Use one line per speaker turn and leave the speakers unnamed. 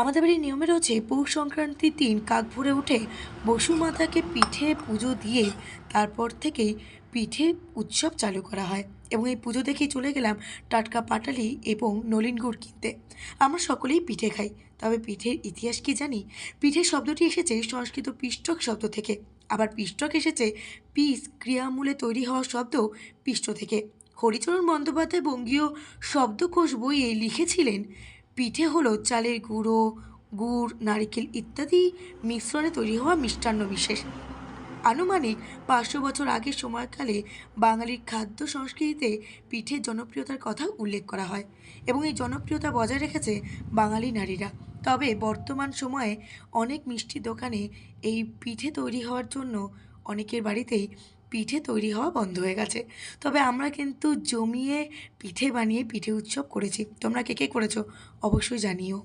আমাদের বাড়ির নিয়মে রয়েছে, পৌষ সংক্রান্তির দিন কাক ভরে উঠে বসু মাতাকে পিঠে পুজো দিয়ে তারপর থেকেই পিঠে উৎসব চালু করা হয় এবং এই পুজো দেখেই চলে গেলাম টাটকা পাটালি এবং নলিন গুড় কিনতে। আমরা সকলেই পিঠে খাই, তবে পিঠের ইতিহাস কি জানি? পিঠের শব্দটি এসেছে সংস্কৃত পিষ্টক শব্দ থেকে। আবার পিষ্টক এসেছে পিস ক্রিয়ামূলে তৈরি হওয়া শব্দ পিষ্ট থেকে। হরিচরণ বন্দ্যোপাধ্যায় বঙ্গীয় শব্দকোষ বইয়ে লিখেছিলেন পিঠে হলো চালের গুঁড়ো, গুড়, নারিকেল ইত্যাদি মিশ্রণে তৈরি হওয়া মিষ্টান্ন বিশেষ। আনুমানিক পাঁচশো বছর আগের সময়কালে বাঙালির খাদ্য সংস্কৃতিতে পিঠের জনপ্রিয়তার কথা উল্লেখ করা হয় এবং এই জনপ্রিয়তা বজায় রেখেছে বাঙালি নারীরা। তবে বর্তমান সময়ে অনেক মিষ্টি দোকানে এই পিঠে তৈরি হওয়ার জন্য অনেকের বাড়িতেই পিঠে তৈরি হওয়া বন্ধ হয়ে গেছে। তবে আমরা কিন্তু জমিয়ে পিঠে বানিয়ে পিঠে উৎসব করেছি। তোমরা কে কে করেছ? অবশ্যই জানিও।